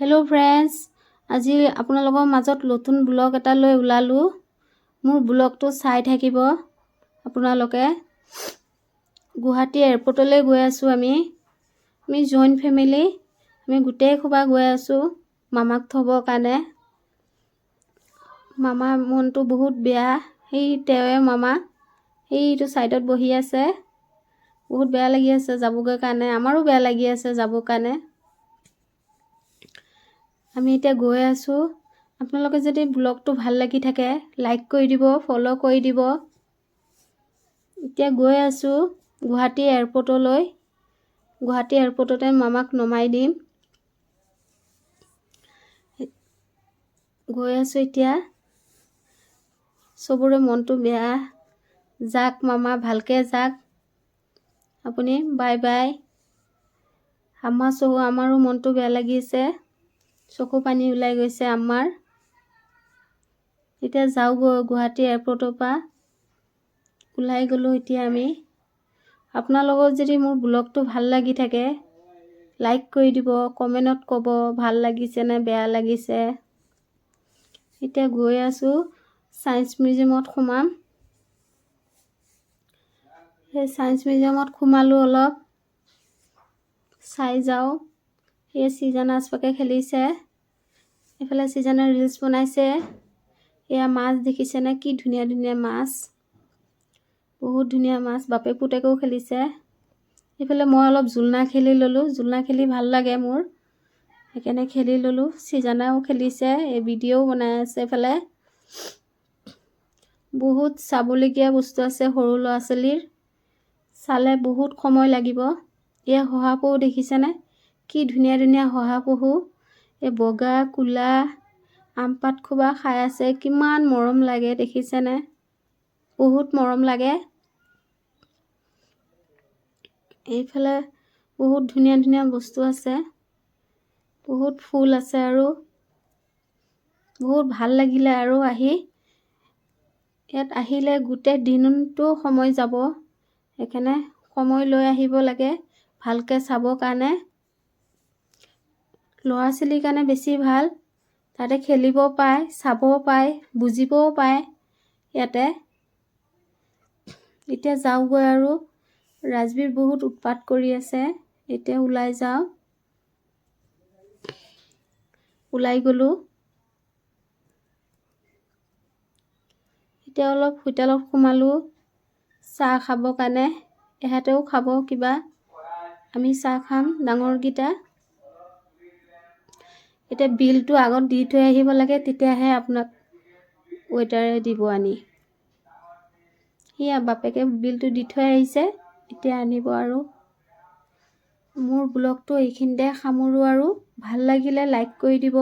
Hello friends আজি আপোনালোকৰ মাজত নতুন ব্লগ এটা লৈ ওলালোঁ। মোৰ ব্লগটো চাই থাকিব। আপোনালোকে গুৱাহাটী এয়াৰপৰ্টলৈ গৈ আছোঁ আমি। আমি জইণ্ট ফেমিলি আমি গোটেই সোপা গৈ আছোঁ মামাক থ'বৰ কাৰণে। মামাৰ মনটো বহুত বেয়া। সেই তেওঁৱে মামা সেইটো ছাইডত বহি আছে। বহুত বেয়া লাগি আছে যাবগৈ কাৰণে। আমাৰো বেয়া লাগি আছে যাবৰ কাৰণে। আমি এতিয়া গৈ আছোঁ। আপোনালোকে যদি ব্লগটো ভাল লাগি থাকে লাইক কৰি দিব ফ'ল' কৰি দিব। এতিয়া গৈ আছোঁ গুৱাহাটী এয়াৰপৰ্টলৈ। গুৱাহাটী এয়াৰপৰ্টতে মামাক নমাই দিম। গৈ আছোঁ এতিয়া। চবৰে মনটো বেয়া। যাক মামা ভালকৈ যাক। আপুনি বাই বাই আমাৰ চকু আমাৰো মনটো বেয়া লাগিছে। চকু পানী ওলাই গৈছে আমাৰ। এতিয়া যাওঁগৈ গুৱাহাটী এয়াৰপৰ্টৰ পৰা। ওলাই গ'লোঁ এতিয়া আমি। আপোনালোকৰ যদি মোৰ ব্লগটো ভাল লাগি থাকে লাইক কৰি দিব কমেণ্টত ক'ব ভাল লাগিছেনে বেয়া লাগিছে। এতিয়া গৈ আছোঁ ছায়েঞ্চ মিউজিয়ামত সোমাম। সেই ছায়েঞ্চ মিউজিয়ামত সোমালোঁ অলপ। চাই যাওঁ। সেই চিজান আচপাকে খেলিছে। এইফালে চিজানে ৰিলচ বনাইছে। এয়া মাছ দেখিছেনে কি ধুনীয়া ধুনীয়া মাছ। বহুত ধুনীয়া মাছ। বাপে পুতেকেও খেলিছে। এইফালে মই অলপ জোলনা খেলি ল'লোঁ। জোলনা খেলি ভালো লাগে মোৰ। সেইকাৰণে খেলি ল'লোঁ। চিজানাও খেলিছে। এই ভিডিঅ'ও বনাই আছে এইফালে। বহুত চাবলগীয়া বস্তু আছে সৰু ল'ৰা ছোৱালীৰ চালে বহুত সময় লাগিব। এয়া শহাপহু দেখিছেনে কি ধুনীয়া ধুনীয়া শহাপহু এই বগা ক'লা আম পাত খোবা খাই আছে কিমান মৰম লাগে দেখিছেনে? বহুত মৰম লাগে। এইফালে বহুত ধুনীয়া ধুনীয়া বস্তু আছে বহুত ফুল আছে আৰু বহুত ভাল লাগিলে আৰু আহি। ইয়াত আহিলে গোটেই দিনটো সময় যাব সেইকাৰণে সময় লৈ আহিব লাগে ভালকৈ চাবৰ কাৰণে। ল'ৰা ছোৱালীৰ কাৰণে বেছি ভাল। তাতে খেলিব পায় চাব পায় বুজিবও পায় ইয়াতে। এতিয়া যাওঁগৈ আৰু। ৰাজবীৰ বহুত উৎপাত কৰি আছে। এতিয়া ওলাই যাওঁ। ওলাই গ'লোঁ। এতিয়া অলপ হোটেলত সোমালোঁ। চাহ খাবৰ কাৰণে। ইহঁতেও খাব কিবা। আমি চাহ খাম ডাঙৰকেইটা। এতিয়া বিলটো আগত দি থৈ আহিব লাগে তেতিয়াহে আপোনাক ৱেইটাৰে দিব আনি। সেয়া বাপেকে বিলটো দি থৈ আহিছে এতিয়া আনিব আৰু। মোৰ ব্লগটো এইখিনিতে সামৰোঁ আৰু। ভাল লাগিলে লাইক কৰি দিব।